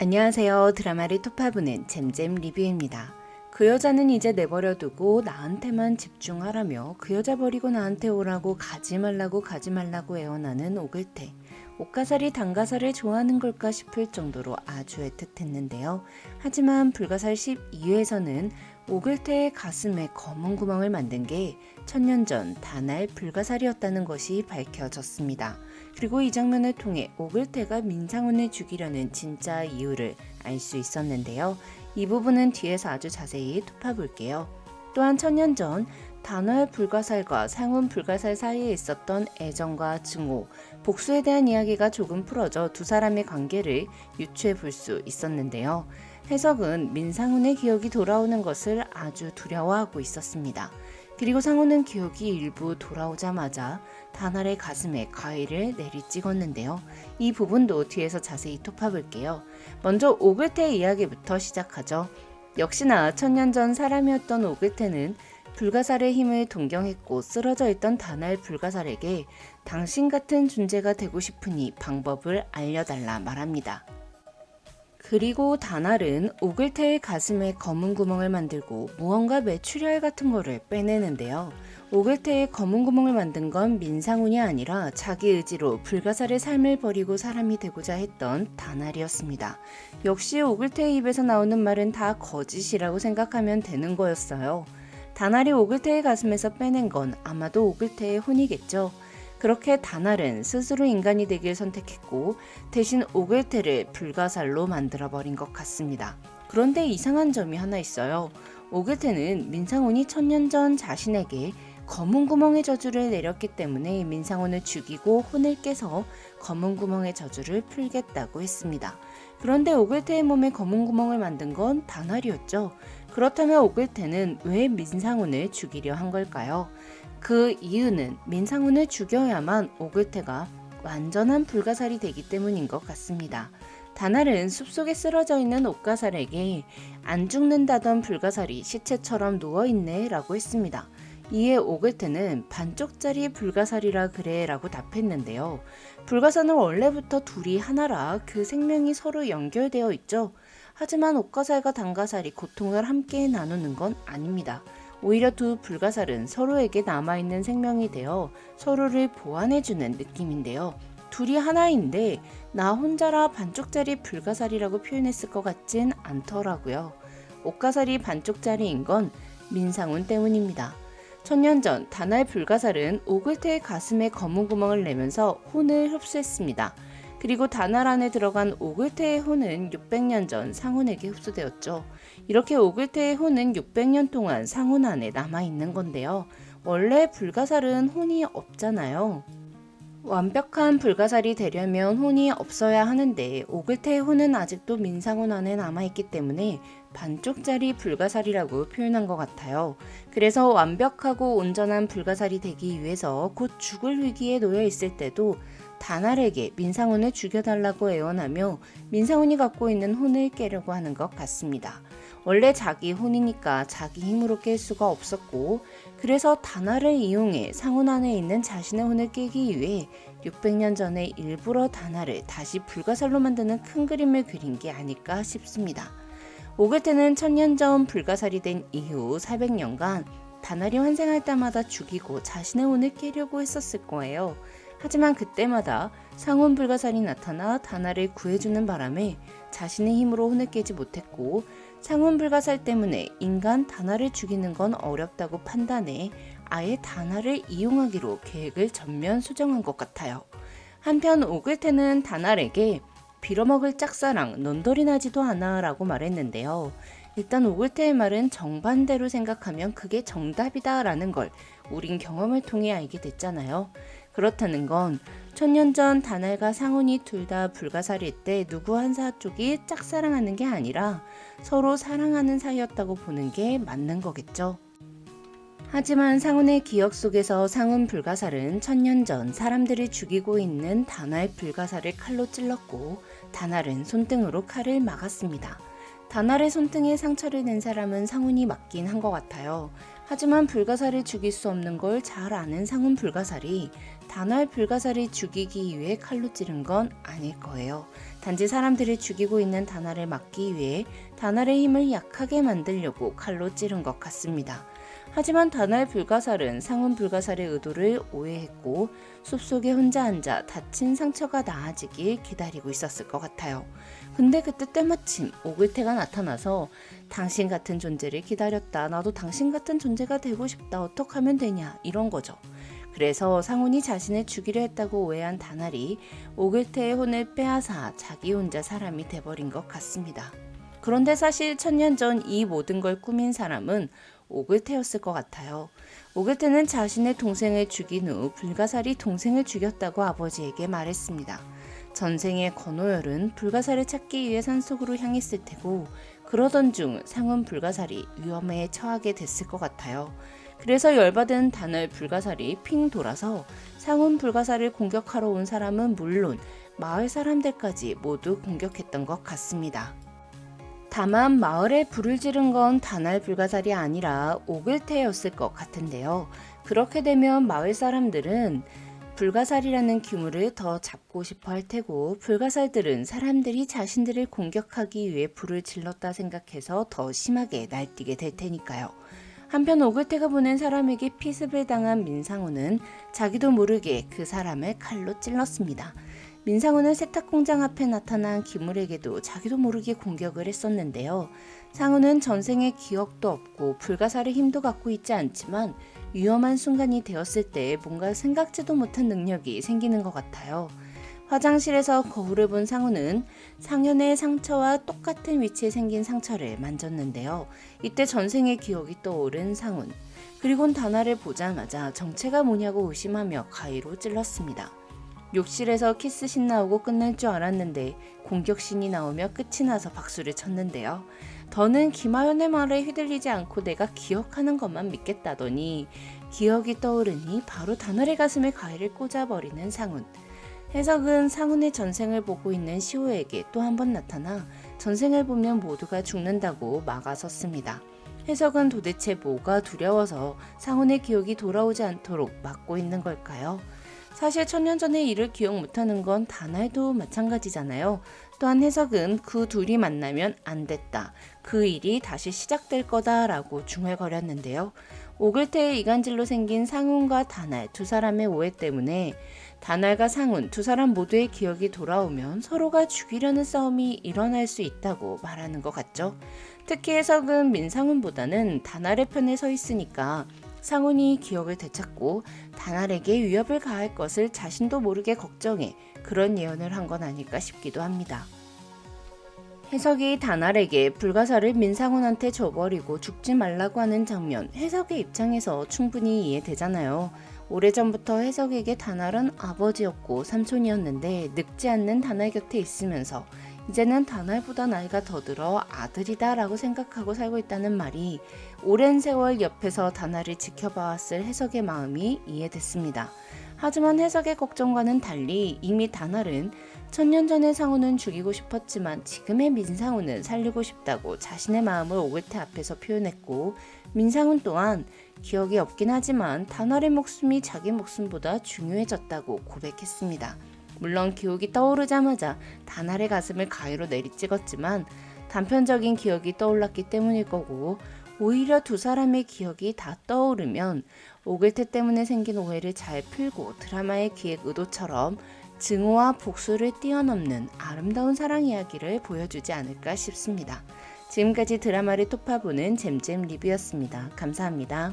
안녕하세요. 드라마를 토파보는 잼잼 리뷰입니다. 그 여자는 이제 내버려두고 나한테만 집중하라며 그 여자 버리고 나한테 오라고 가지 말라고 가지 말라고 애원하는 오글태. 옷가살이 단가살을 좋아하는 걸까 싶을 정도로 아주 애틋했는데요. 하지만 불가살 12회에서는 오글태의 가슴에 검은 구멍을 만든 게 천년 전 다날 불가살이었다는 것이 밝혀졌습니다. 그리고 이 장면을 통해 오글태가 민상훈을 죽이려는 진짜 이유를 알 수 있었는데요. 이 부분은 뒤에서 아주 자세히 톱파볼게요. 또한 천년 전 단월 불가살과 상훈 불가살 사이에 있었던 애정과 증오, 복수에 대한 이야기가 조금 풀어져 두 사람의 관계를 유추해 볼 수 있었는데요. 해석은 민상훈의 기억이 돌아오는 것을 아주 두려워하고 있었습니다. 그리고 상훈은 기억이 일부 돌아오자마자 다날의 가슴에 가위를 내리 찍었는데요. 이 부분도 뒤에서 자세히 톱파볼게요. 먼저 오글태의 이야기부터 시작하죠. 역시나 천년 전 사람이었던 오글태는 불가살의 힘을 동경했고 쓰러져 있던 다날 불가살에게 당신 같은 존재가 되고 싶으니 방법을 알려달라 말합니다. 그리고 다날은 오글태의 가슴에 검은 구멍을 만들고 무언가 메추리알 같은 거를 빼내는데요. 오글태의 검은 구멍을 만든 건 민상훈이 아니라 자기 의지로 불가사의 삶을 버리고 사람이 되고자 했던 다날이었습니다. 역시 오글태의 입에서 나오는 말은 다 거짓이라고 생각하면 되는 거였어요. 다날이 오글태의 가슴에서 빼낸 건 아마도 오글태의 혼이겠죠. 그렇게 다날은 스스로 인간이 되길 선택했고 대신 오글태를 불가살로 만들어버린 것 같습니다. 그런데 이상한 점이 하나 있어요. 오글태는 민상훈이 천년 전 자신에게 검은 구멍의 저주를 내렸기 때문에 민상훈을 죽이고 혼을 깨서 검은 구멍의 저주를 풀겠다고 했습니다. 그런데 오글태의 몸에 검은 구멍을 만든 건 다날이었죠. 그렇다면 오글태는 왜 민상훈을 죽이려 한 걸까요? 그 이유는 민상훈을 죽여야만 오글태가 완전한 불가살이 되기 때문인 것 같습니다. 다날은 숲속에 쓰러져 있는 옥가살에게 안 죽는다던 불가살이 시체처럼 누워있네 라고 했습니다. 이에 오글태는 반쪽짜리 불가살이라 그래 라고 답했는데요. 불가사는 원래부터 둘이 하나라 그 생명이 서로 연결되어 있죠. 하지만 옥가살과 단가살이 고통을 함께 나누는 건 아닙니다. 오히려 두 불가살은 서로에게 남아있는 생명이 되어 서로를 보완해주는 느낌인데요. 둘이 하나인데 나 혼자라 반쪽짜리 불가살이라고 표현했을 것 같진 않더라고요. 옥가살이 반쪽짜리인 건 민상훈 때문입니다. 천년 전 다날 불가살은 오글태의 가슴에 검은 구멍을 내면서 혼을 흡수했습니다. 그리고 다날 안에 들어간 오글태의 혼은 600년 전 상훈에게 흡수되었죠. 이렇게 오글태의 혼은 600년 동안 상훈 안에 남아 있는 건데요. 원래 불가살은 혼이 없잖아요. 완벽한 불가살이 되려면 혼이 없어야 하는데 오글태의 혼은 아직도 민상훈 안에 남아있기 때문에 반쪽짜리 불가살이라고 표현한 것 같아요. 그래서 완벽하고 온전한 불가살이 되기 위해서 곧 죽을 위기에 놓여 있을 때도 다날에게 민상훈을 죽여달라고 애원하며 민상훈이 갖고 있는 혼을 깨려고 하는 것 같습니다. 원래 자기 혼이니까 자기 힘으로 깰 수가 없었고 그래서 다나를 이용해 상훈 안에 있는 자신의 혼을 깨기 위해 600년 전에 일부러 다나를 다시 불가살로 만드는 큰 그림을 그린 게 아닐까 싶습니다. 오글테는 천년 전 불가살이 된 이후 400년간 다날이 환생할 때마다 죽이고 자신의 혼을 깨려고 했었을 거예요. 하지만 그때마다 상훈 불가살이 나타나 다나를 구해주는 바람에 자신의 힘으로 혼을 깨지 못했고 상훈 불가살 때문에 인간 다나를 죽이는 건 어렵다고 판단해 아예 다나를 이용하기로 계획을 전면 수정한 것 같아요. 한편 오글테는 다날에게 빌어먹을 짝사랑 넌더리 나지도 않아 라고 말했는데요. 일단 오글테의 말은 정반대로 생각하면 그게 정답이다 라는 걸 우린 경험을 통해 알게 됐잖아요. 그렇다는 건 천년 전 다날과 상훈이 둘 다 불가사리일 때 누구 한 사 쪽이 짝사랑하는 게 아니라 서로 사랑하는 사이였다고 보는 게 맞는 거겠죠. 하지만 상훈의 기억 속에서 상훈 불가살은 천년 전 사람들을 죽이고 있는 다날 불가살을 칼로 찔렀고 다날은 손등으로 칼을 막았습니다. 다날의 손등에 상처를 낸 사람은 상훈이 맞긴 한 것 같아요. 하지만 불가사를 죽일 수 없는 걸 잘 아는 상훈 불가사리 다날 불가사를 죽이기 위해 칼로 찌른 건 아닐 거예요. 단지 사람들을 죽이고 있는 다날을 막기 위해 다날의 힘을 약하게 만들려고 칼로 찌른 것 같습니다. 하지만 다날 불가살은 상훈 불가살의 의도를 오해했고 숲속에 혼자 앉아 다친 상처가 나아지길 기다리고 있었을 것 같아요. 근데 그때 때마침 오글태가 나타나서 당신 같은 존재를 기다렸다. 나도 당신 같은 존재가 되고 싶다. 어떡하면 되냐. 이런 거죠. 그래서 상훈이 자신을 죽이려 했다고 오해한 다날이 오글태의 혼을 빼앗아 자기 혼자 사람이 돼버린 것 같습니다. 그런데 사실 천년 전 이 모든 걸 꾸민 사람은 오글태였을 것 같아요. 오글태는 자신의 동생을 죽인 후 불가사리 동생을 죽였다고 아버지에게 말했습니다. 전생의 건호열은 불가사를 찾기 위해 산속으로 향했을 테고 그러던 중 상은 불가사리 위험에 처하게 됐을 것 같아요. 그래서 열받은 단을 불가사리 핑 돌아서 상훈 불가사를 공격하러 온 사람은 물론 마을 사람들까지 모두 공격했던 것 같습니다. 다만 마을에 불을 지른 건 단알 불가살이 아니라 오글태였을 것 같은데요. 그렇게 되면 마을 사람들은 불가살이라는 규모를 더 잡고 싶어 할 테고 불가살들은 사람들이 자신들을 공격하기 위해 불을 질렀다 생각해서 더 심하게 날뛰게 될 테니까요. 한편 오글태가 보낸 사람에게 피습을 당한 민상우는 자기도 모르게 그 사람을 칼로 찔렀습니다. 민상우는 세탁 공장 앞에 나타난 기물에게도 자기도 모르게 공격을 했었는데요. 상우는 전생의 기억도 없고 불가사의 힘도 갖고 있지 않지만 위험한 순간이 되었을 때 뭔가 생각지도 못한 능력이 생기는 것 같아요. 화장실에서 거울을 본 상우는 상현의 상처와 똑같은 위치에 생긴 상처를 만졌는데요. 이때 전생의 기억이 떠오른 상훈. 그리곤 단아를 보자마자 정체가 뭐냐고 의심하며 가위로 찔렀습니다. 욕실에서 키스신 나오고 끝날 줄 알았는데 공격신이 나오며 끝이 나서 박수를 쳤는데요. 더는 김하연의 말에 휘둘리지 않고 내가 기억하는 것만 믿겠다더니 기억이 떠오르니 바로 단월의 가슴에 가위를 꽂아버리는 상훈. 해석은 상훈의 전생을 보고 있는 시호에게 또 한 번 나타나 전생을 보면 모두가 죽는다고 막아섰습니다. 해석은 도대체 뭐가 두려워서 상훈의 기억이 돌아오지 않도록 막고 있는 걸까요? 사실 천년 전의 일을 기억 못하는 건 다날도 마찬가지잖아요. 또한 해석은 그 둘이 만나면 안 됐다. 그 일이 다시 시작될 거다라고 중얼거렸는데요. 오글태의 이간질로 생긴 상훈과 다날 두 사람의 오해 때문에 다날과 상훈 두 사람 모두의 기억이 돌아오면 서로가 죽이려는 싸움이 일어날 수 있다고 말하는 것 같죠. 특히 해석은 민상훈보다는 다날의 편에 서 있으니까 상훈이 기억을 되찾고 다날에게 위협을 가할 것을 자신도 모르게 걱정해 그런 예언을 한 건 아닐까 싶기도 합니다. 해석이 다날에게 불가사를 민상훈한테 줘버리고 죽지 말라고 하는 장면, 해석의 입장에서 충분히 이해되잖아요. 오래전부터 해석에게 다날은 아버지였고 삼촌이었는데 늙지 않는 다날 곁에 있으면서 이제는 다날보다 나이가 더 들어 아들이다 라고 생각하고 살고 있다는 말이 오랜 세월 옆에서 다날을 지켜봐왔을 해석의 마음이 이해됐습니다. 하지만 해석의 걱정과는 달리 이미 다날은 천년 전의 상우는 죽이고 싶었지만 지금의 민상우는 살리고 싶다고 자신의 마음을 오글태 앞에서 표현했고 민상훈 또한 기억이 없긴 하지만 다날의 목숨이 자기 목숨보다 중요해졌다고 고백했습니다. 물론 기억이 떠오르자마자 다날의 가슴을 가위로 내리찍었지만 단편적인 기억이 떠올랐기 때문일 거고 오히려 두 사람의 기억이 다 떠오르면 오글태 때문에 생긴 오해를 잘 풀고 드라마의 기획 의도처럼 증오와 복수를 뛰어넘는 아름다운 사랑 이야기를 보여주지 않을까 싶습니다. 지금까지 드라마를 토파보는 잼잼 리뷰였습니다. 감사합니다.